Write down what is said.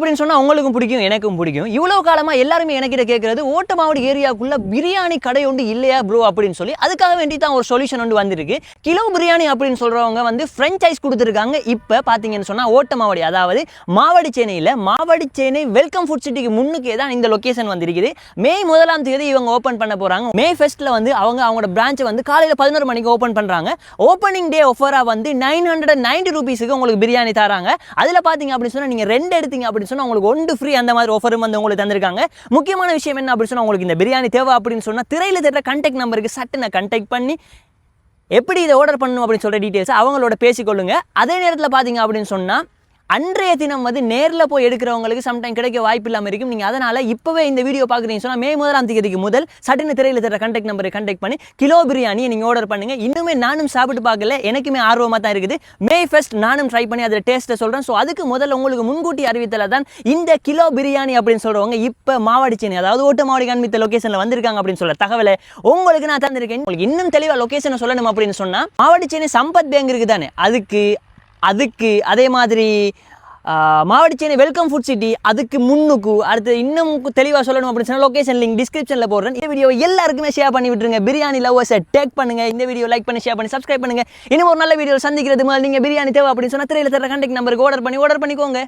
அப்படின்னு சொன்னால் உங்களுக்கும் பிடிக்கும் எனக்கும் பிடிக்கும். இவ்வளவு காலமா எல்லாருமே எனக்கிட்ட கேட்கறது ஓட்டமாவடி ஏரியாவுக்குள்ள பிரியாணி கடை ஒன்று இல்லையா ப்ரோ அப்படின்னு சொல்லி அதுக்காக வேண்டி தான் ஒரு சொல்யூஷன் ஒன்று வந்திருக்கு. கிலோ பிரியாணி அப்படின்னு சொல்றவங்க வந்து ஃப்ரெஞ்சைஸ் கொடுத்துருக்காங்க. இப்போ பார்த்தீங்கன்னு சொன்னா ஓட்டமாவடி அதாவது மாவடி சேனையில் மாவடி சேனை வெல்கம் ஃபுட் சிட்டிக்கு முன்னுக்கே தான் இந்த லொகேஷன் வந்திருக்குது. மே முதலாம் தேதி இவங்க ஓப்பன் பண்ண போறாங்க. மே ஃபெஸ்ட்ல வந்து அவங்க அவங்களோட பிரான்ச்சை வந்து காலையில் பதினோரு மணிக்கு ஓப்பன் பண்றாங்க. ஓப்பனிங் டே ஆஃபராக வந்து நைன் ஹண்ட்ரட் நைன்டி ருபீஸுக்கு உங்களுக்கு பிரியாணி தராங்க. அதில் பார்த்தீங்க அப்படின்னு சொன்னால் நீங்கள் ரெண்டு எடுத்தீங்க அப்படின்னு சொன்னால் உங்களுக்கு ஒன்று ஃப்ரீ அந்த மாதிரி ஆஃபரும் வந்து உங்களுக்கு தந்திருக்காங்க. முக்கியமான விஷயம் என்ன அப்படின்னு சொன்னால் உங்களுக்கு இந்த பிரியாணி தேவை அப்படின்னு சொன்னால் திரையில் தெரிற கண்டெக்ட் நம்பருக்கு சட்டுன்னு கண்டெக்ட் பண்ணி எப்படி இதை ஆர்டர் பண்ணணும் அப்படின்னு சொல்கிற டீட்டெயில்ஸ் அவங்களோட பேசிக்கொள்ளுங்க. அதே நேரத்தில் பார்த்தீங்க அப்படின்னு சொன்னால் அன்றைய தினம் வந்து நேரில் போய் எடுக்கிறவங்களுக்கு சம்டைம் கிடைக்க வாய்ப்பு இல்லாமல் இருக்கும். நீங்கள் அதனால் இப்போவே இந்த வீடியோ பார்க்குறீங்க சொன்னால் மே முதலாம் தேதிக்கு முதல் சட்டின திரையில் தர கண்டெக்ட் நம்பரை கண்டெக்ட் பண்ணி கிலோ பிரியாணி நீங்கள் ஆர்டர் பண்ணுங்க. இன்னுமே நானும் சாப்பிட்டு பார்க்கல எனக்குமே ஆர்வமாக தான் இருக்குது. மே ஃபஸ்ட் நானும் ட்ரை பண்ணி அதில் டேஸ்ட்டை சொல்கிறேன் ஸோ அதுக்கு முதல்ல உங்களுக்கு முன்கூட்டி அறிவித்தல தான் இந்த கிலோ பிரியாணி அப்படின்னு சொல்கிறவங்க இப்போ மாவாடி சென்னை அதாவது ஓட்ட மாவடி காண்பித்த லொக்கேஷனில் வந்திருக்காங்க அப்படின்னு சொல்ல தகவலை உங்களுக்கு நான் தந்திருக்கேன். உங்களுக்கு இன்னும் தெளிவாக லொக்கேஷனை சொல்லணும் அப்படின்னு சொன்னால் மாவடி சென்னை சம்பத் பேங்க் இருக்குது தானே அதுக்கு அதுக்கு அதே மாதிரி மாவடிச்சேனை வெல்கம் ஃபுட் சிட்டி அதுக்கு முன்னுக்கு அடுத்து இன்னும் தெளிவாக சொல்லணும் அப்படின்னு சொன்னால் லொகேஷன் லிங்க் டிஸ்கிரிப்ஷனில் போடுறேன். இந்த வீடியோ எல்லாருக்குமே ஷேர் பண்ணி விட்டுருங்க. பிரியாணி லவ்வர்ஸை டேக் பண்ணுங்கள் இந்த வீடியோ லைக் பண்ணி ஷேர் பண்ணி சப்ஸ்கிரைப் பண்ணுங்க. இன்னும் ஒரு நல்ல வீடியோ சந்திக்கிறது மாதிரி நீங்கள் பிரியாணி தேவை அப்படின்னு சொன்னால் திரையில் தர கண்டெக்ட் நம்பருக்கு ஆர்டர் பண்ணி ஆர்டர் பண்ணிக்கோங்க.